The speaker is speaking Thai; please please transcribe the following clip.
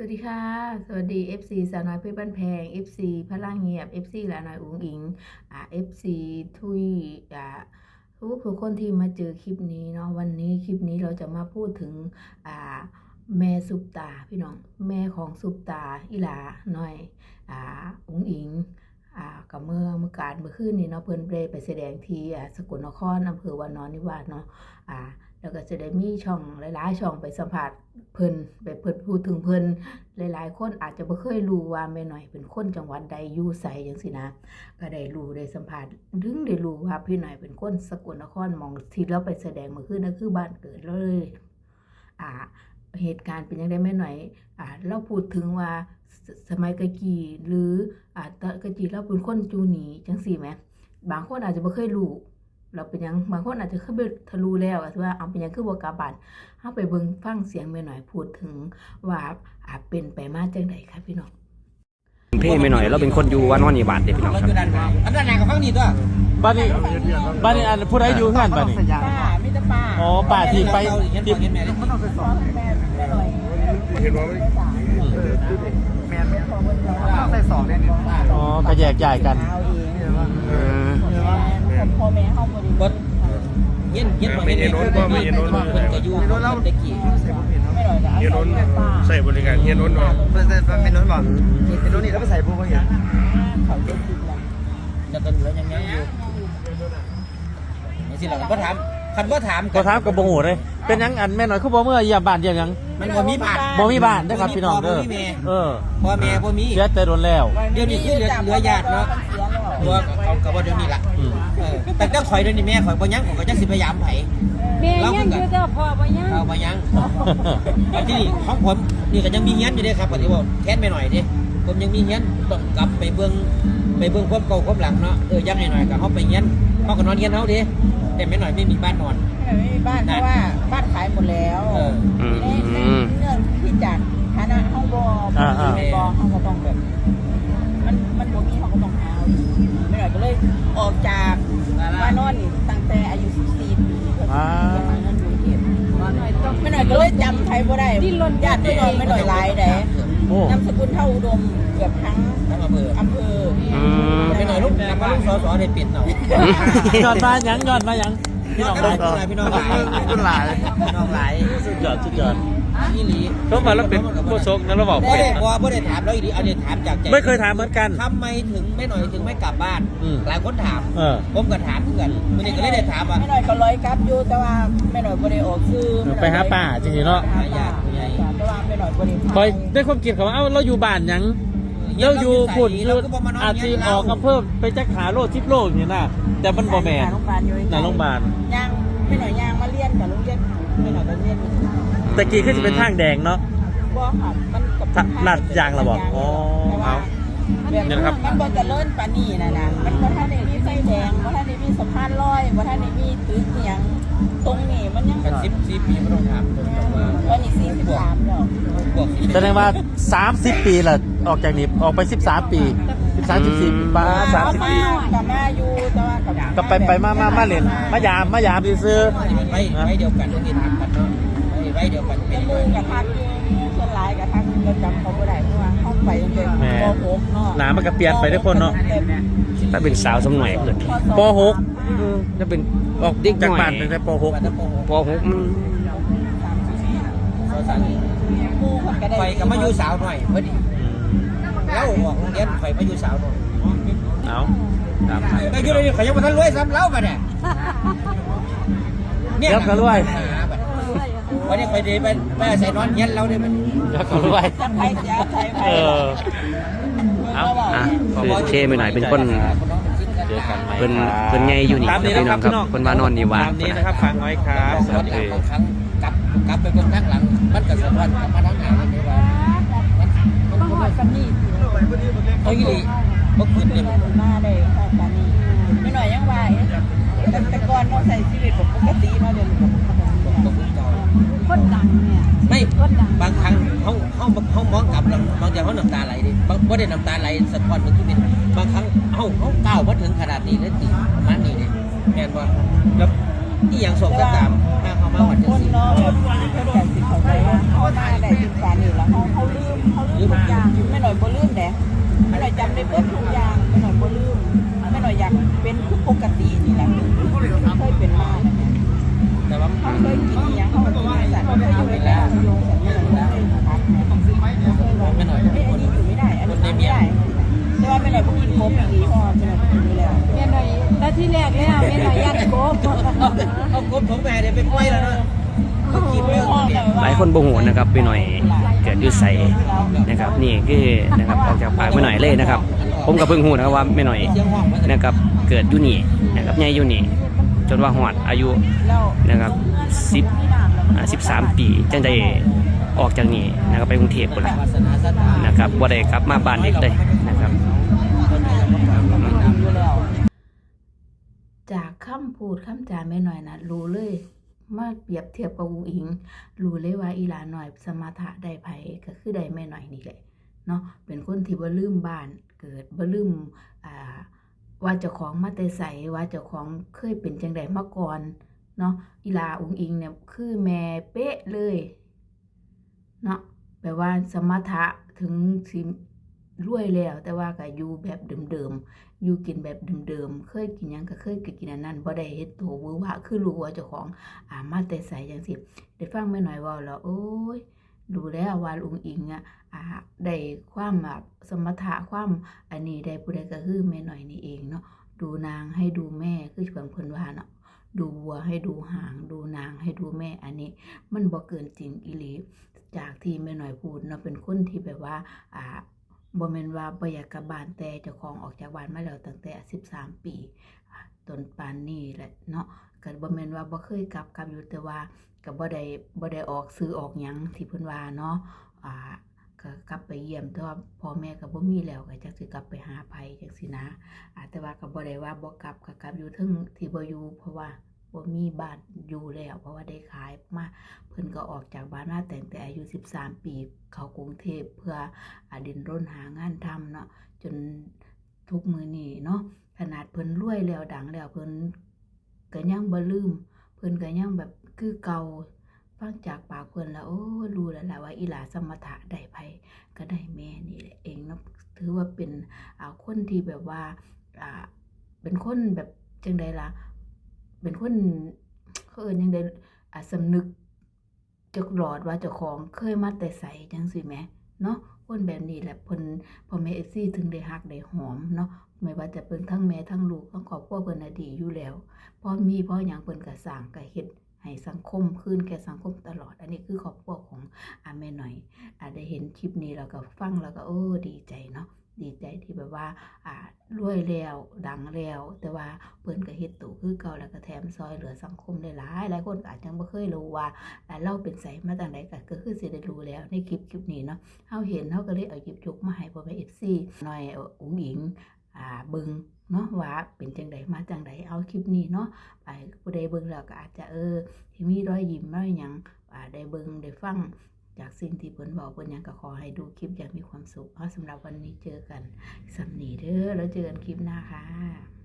สวัสดีค่ะ สวัสดี FC สาวน้อยเพชรบ้านแพง FC พลังเงียบ FC หลาน้อยอุ๋งอิงอ่า FC ทุยอ่าทุกทุกคนที่มาเจอคลิปนี้เนาะวันนี้คลิปนี้เราจะมาพูดถึงอ่าแม่สุปตาพี่น้องแม่ของสุปตาอีหลาน้อยอ่าอุ๋งอิงอ่ากับเมื่อเมื่อการเมื่อคืนนี้เนาะเพิ่นไปไปแสดงที่อ่าสกลนครอำเภอวานอนนิวาสเนาะอ่า แล้วก็จะได้มีช่องหลายๆช่องไปสัมผัสเพิ่นไปเพิ่นพูดถึงเพิ่นหลายๆ คนอาจจะบ่เคยรู้ว่าแม่หน่อยเป็นคนจังหวัดใดอยู่ไสจังซี่นะก็ได้รู้ได้สัมผัสถึงได้รู้ว่าพี่หน่อยเป็นคนสกลนครมองที่เราไปแสดงมื่อคืนนั่นคือบ้านเกิดเราเลย อ่าเหตุการณ์เป็นยังไงแม่หน่อยอ่าเราพูดถึงว่าสสมัยกะกีหรืออ่าตะกะกีเราเป็นคนจูหนีจังซี่แหมบางคนอาจจะบ่เคยรู้ เราเป็นหยังบางคนอาจจะเข้าไปทะลุแล้วอะว่าเอาเป็นหยังคือบ่กลับบ้านเฮาไปเบิ่งฟังเสียงแม่หน่อยพูดถึงว่าอาจเป็นไปมาจังไดครับพี่น้องเพ่ไม่หน่อยเราเป็นคนอยู่ว่านอนนี่บาทเด็พี่น้องรถครัอบยู่ด้านหน้าอันด้านหน้ากับฝั่งนี้ตัวบ้านนี้บ้านนี้อันผู้ใดอยู่เฮือนบ้านนี้ป้ามิตรป้าอ๋อป่าที่ไปเห็นที่พ่อเห็นแม่เลยพ่อแม่แม่หน่อยเห็นว่าแมนแมนต้องใส่สองเนี่ยนี่อ๋อก็แยกย้ายกันเอาเองเออ พ่อแม่เข้าบริบดเห็นเห็นพ่อเห็นแม่เพิ่นก็อยู่เพิ่นตะกี้ไม่หน่อยแต่เฮียนนท์ใส่บริการเฮียนนท์ว่าเป็นเป็นเป็นนู้นบอกเป็นนู้นนี่แล้วไปใส่พวกเขาอย่างเขาจะกินแหละจะเป็นแล้วยังยังอยู่นี่สิเราก็ถามคันว่าถามก็ถามกับบ่ฮู้เลยเป็นหยังอันแม่น้อยคือบ่เมื่อเยี่ยมบ้านเยี่ยมหยังมันบ่มีบ้านบ่มีบ้านเด้อครับพี่น้องเด้อบ่มีแม่เออพ่อแม่บ่มีเสียแต่โดนแล้ว เดี๋ยวนี้คือเหลือเหลือญาติเนาะเสียแล้วตัวเอากับว่าเดี๋ยวนี้ล่ะอืมเออ แต่ถ้าข่อยเดี๋ยวนี้แม่ข่อยบ่ยังข่อยก็จักสิพยายามไผ แม่ยังอยู่แต่พ่อบ่ยัง เอาบ่ยัง อันที่นี่ของผมนี่ก็ยังมีเฮียนอยู่เด้ครับปฏิบัติแค้นไปหน่อยเด้ผมยังมีเฮียนต้องกลับไปเบิ่งไปเบิ่งความเก่าความหลังเนาะเออยังหน่อยๆก็เฮาไปเฮียนเฮาก็นอนเฮียนเฮาเด้แต่ไม่หน่อยไม่มีบ้านนอน ไม่มีบ้านเพราะว่าบ้านขายหมดแล้วเออ อืมในอืในม เรื่องที่จากฐานะห้องบอในบอห้องก็ต้องแบบ ก็เลยออกจากบ้านนอนนี่ตั้งแต่อายุ14ปีเพื่อจะมาเงินอยู่เก็บไม่หน่อยก็เลยจำใครบ่ได้ญาติพี่น้องไม่หน่อยหลายเด้โอ้นามสกุลเท่าอุดมเกือบทั้งทั้งอำเภออำเภออืมไม่หน่อยลูกกลับมาลูกสอสอได้ปิดเนาะ ยอดมาหยังยอดมาหยัง พี่น้องพี่น้องหลายพี่น้องหลายคุณหลายพี่น้องหลายสุดยอดสุดยอดนี่หลีเขามาแล้วเป็นโคชกนะเราบอกบ่ได้บ่บ่ได้ถามแล้วอีกทีเอาเดี๋ยวถามจากใจไม่เคยถามเหมือนกันทำไมถึงไม่หน่อยถึงไม่กลับบ้านอืมหลายคนถามเออผมก็ถามเพื่อนวันนี้ก็เลยได้ถามว่าไม่หน่อยก็ร้อยกลับอยู่แต่ว่าไม่หน่อยบ่ได้ออกซื้อไปหาป้าจริงๆเนาะหาป้าแต่ว่าไม่หน่อยบ่ได้คอยได้ความคิดเขาว่าเอ้าเราอยู่บ้านหยัง เราอยู่พุ่นอยู่อาจจะออกกับเพิ่มไปจักหาโลทิปโลอย่างนี้นะแต่มันบ่แม่นโรงพยาบาลอยู่หน้าโรงพยาบาลย่างไม่หน่อยย่างมาเรียนกับโรงเรียนไม่หน่อยก็เรียนตะกี้คือจะเป็นทางแดงเนาะบ่ค่ะมันกับถ้าลาดยางเหรอบอกอ๋อเอาแบบเนี่ยนะครับมันบ่เจะเลิ่นปานนี้นะนะมันบ่ทันได้มีไฟแดงบ่ทันได้มีสะพานลอยบ่ทันได้มีตึกอิหยังตรงนี้มันยังกันสิบสี่ปีไม่ต้องถามผมว่าตอนนี้43แล้วพวกสิบแสดงว่า30ปีละ ออกจากนี้ออกไป 13 ปี 13 14ปีป้า30ปีกับมาอยู่แต่ว่ากับก็ไปไปมามามาเล่นมายามมายามซื้อนี่มันไว้ไว้เดียวกันต้องกินถามกันเนาะไว้ไว้เดียวกันเป็เป็นนมือกับทักอยู่ส่วนหลายกับทักเราจำเขาบ่ได้เพราะว่าเข้าไปตั้งแต่ป .6 เนาะหนามันก็เปลี่ยนไปทุกคนเนาะถ้าเป็นสาวสมหน่อยเกิดปถ้าเป็นออกเด็ก .6 จากหน่บ้าอนยตั้งแต่ปวันนั้นโปปหกมันสอสานีไฟก็มาอยู่สาวหน่อยพอดี แล้วออกโรงเรียนไฟมาอยู่สาวหน่อย .6 เอาตามไปก็อยู่ในไฟยังมาทันรวยซ้ำเล่ากันเนี่ยเดี๋ยวก็รวย วันนี้ไฟดีไปไปใส่นอนเย็นแล้วเนี่ยมันเดี๋ยวก็รวยจะไปจะใช้ไปเออเอาอะคือเพ่ไม่หน่อยเป็นคนเจอกันไหมเพิ่นเพิ่นใหญ่อยู่นี่ตามนี้พี่นะน้คอรังบครับพี่น้องเพิ่นว่านอนนี่ว่า ตามนี้นะครับฟังไว้ครับ สวัสดีครับบางครั้งกลับกลับไปเบื้องข้างหลัง มันก็สะท้อนกลับมาทั้งหน้ามันเลยว่า มันมันมันกันนี่เอาอีหลีบ่ขึ้นเนี่ยมาได้ค่ะปานนี้ไม่หน่อยยังว่าแต่แต่ก่อนเราใส่ชีวิตปกติเนาะเดี๋ยวนี้บ่ขึ้นเก่าคนดังเนี่ยไม่บางครั้งเขาเขาเขามองกลับแล้วบางอย่างเขาน้ำตาไหลดิบางบ่ได้น้ำตาไหลสะท้อนมันคือเป็นบางครั้งเอ้าเขาก้าวมาถึงขนาดนี้เลยติประมาณนี้เนี่ยแม่นบ่แล้ว ที่อย่างสองก็สามถ้าเงคนเนาะแบบแต่สิเขาใจว่าเขาตายได้ถึงการนี่แล้วเขาเขาลืมเขาลืมทุกอย่างไม่หน่อยบ่ลืมเด้ไม่หน่อยจำได้เบิดทุกอย่างไม่หน่อยไม่หน่อยอยากป็นคือ ยันโกบเอากบถงแม่เดี๋ยวไปปล่อยแล้วเนาะก็กินเรื่องนี้หลายคนบ่ฮู้นะครับไปหน่อยเกิดยู่ไสนะครับ นี่คือนะครับออกจากปากไปหน่อยเลยนะครับ ผมก็เพิ่งฮู้นะครับว่าแม่หน่อยนะครับ เกิดยู่นี่นะครับใหญ่ยู่นี่จนว่าฮอดอายุนะครับ10อ่า13ปีจังได้ออกจากนี่นะครับไปกรุงเทพพุ่นล่ะวนนะครับบ่าได้กลับมาบ้านเด็กเลย จากคำพูดคำจาแม่หน่อยนะรู้เลยมาเปรียบเทียบกับอูอิงรู้เลยว่าอีหลาหน่อยสมถะได้ไผก็คือได้แม่หน่อยนี่แหละเนาะเป็นคนที่บ่ลืมบ้านเกิดบ่ลืมอ่าว่าเจ้าของมาแต่ใสว่าเจ้าของเคยเป็นจังไดมาก่อนเนาะอีหลาอุงอิงเนี่ยคือแม่เป๊ะเลยเนาะแปลว่าสมถะถึงสิ รวยแล้ว แต่ว่าก็อยู่แบบเดิมๆอยู่กินแบบเดิมๆเคยกินยังก็เคยกินอันนั้นบ่ได้เฮ็ดโตววือหวาคือรู้ว่าเจ้าของอ่ามาแต่ใสจังซี่ได้ฟังแม่น้อยว้าแล้วโอ้ยรู้แล้วว่าลุงอิงอะอ่าได้ความแบบสมรรถะความอันนี้ได้ผู้ใดก็คือแม่น้อยนี่เองเนาะดูนางให้ดูแม่คือเพิ่นเพิ่นว่าเนาะดูวัวให้ดูหาง ดูนางให้ดูแม่อันนี้ มันบ่เกินจริงอีหลีจากที่แม่น้อยพูดเนาะเป็นคนที่แบบว่าอ่า บ่แม่นว่าบ่อยากกลับบ้านแต่เจ้าของออกจากบ้านมาแล้วตั้งแต่13 ปีอ่าจนปานนี้แหละเนาะก็บ่แม่นว่าบ่เคยกลับกลับอยู่แต่ว่าก็บ่ได้บ่ได้ออกซื้อออกหยังที่เพิ่นว่าเนาะอ่าก็กลับไปเยี่ยมแต่ว่าพ่อแม่ก็บ่มีแล้วก็จักสิกลับไปหาไผจังซี่นะอ่าแต่ว่าก็บ่ได้ว่าบ่กลับก็กลับอยู่ถึงที่บ่อยู่เพราะว่า บ่ามีบ้านอยู่แล้ว เพราะว่าได้ขายมาเพิ่นก็ออกจากบ้านมาแตั้งแต่อายุ 13 ปี เข้ากรุงเทพเพื่ออาดินร่นหางานทำเนาะจนทุกมือนี่เนาะขนาดเพิ่นรวยแล้วดังแล้วเพิ่นก็ยังบ่ลืม เพิ่นก็ยังแบบคือเก่าฟังจากปากเพิ่นแล้วโอ้รู้แล้วแหละว่าอีหลาสมถะได้ไผก็ได้แม่นี่แหละเองเนาะถือว่าเป็นอ่าคนที่แบบว่าอ่าเป็นคนแบบจังไดล่ะ เป็นคนเขาเอิ้นจังไดอ่าสำนึกจักหลอดว่าเจ้าของเคยมาแต่ใสจังซี่แหมเนาะคนแบบนี้แหละเพิ่นพ่อแม่เอซี่ถึงได้ฮักได้หอมเนาะไม่ว่าจะเป็นทั้งแม่ทั้งลูกทั้งครอบครัวเพิ่นน่ะดีอยู่แล้วพ่อมีพ่อหยังเพิ่นก็สร้างก็เฮ็ดให้สังคมคืนแก่สังคมตลอด อันนี้คือครอบครัวของอาแม่หน่อยอาได้เห็นคลิปนี้แล้วก็ฟังแล้วก็โอ้ดีใจเนาะ ดีใจที่แบบว่าอ่ารวยแล้วดังแล้ว แต่ว่าเพิ่นก็เฮ็ดตู่คือเก่าแล้วก็แถมซอยเหลือสังคมได้หลายหลายคนอาจจะบ่เคยรู้ว่าอ่าเราเป็นไสมาตั้งใดก็คือสิได้รู้แล้วในคลิปคลิปนี้เนาะเฮาเห็นเฮาก็เลยเอาหยิบยกมาให้พ่อแม่ FC หน่อยอาอุ๋งหญิงอ่าเบิ่งเนาะว่าเป็นจังไดมาจังไดเอาคลิปนี้เนาะไปผู้ใดเบิ่งแล้วก็อาจจะเออที่มีรอยยิ้มรอยหยังอ่าได้เบิ่งได้ฟัง จากสิ่งที่เพิ่นบอกเพิ่นยังก็ขอให้ดูคลิปอย่างมีความสุขเอาสำหรับวันนี้เจอกันสำนีเด้อแล้วเจอกันคลิปหน้าค่ะ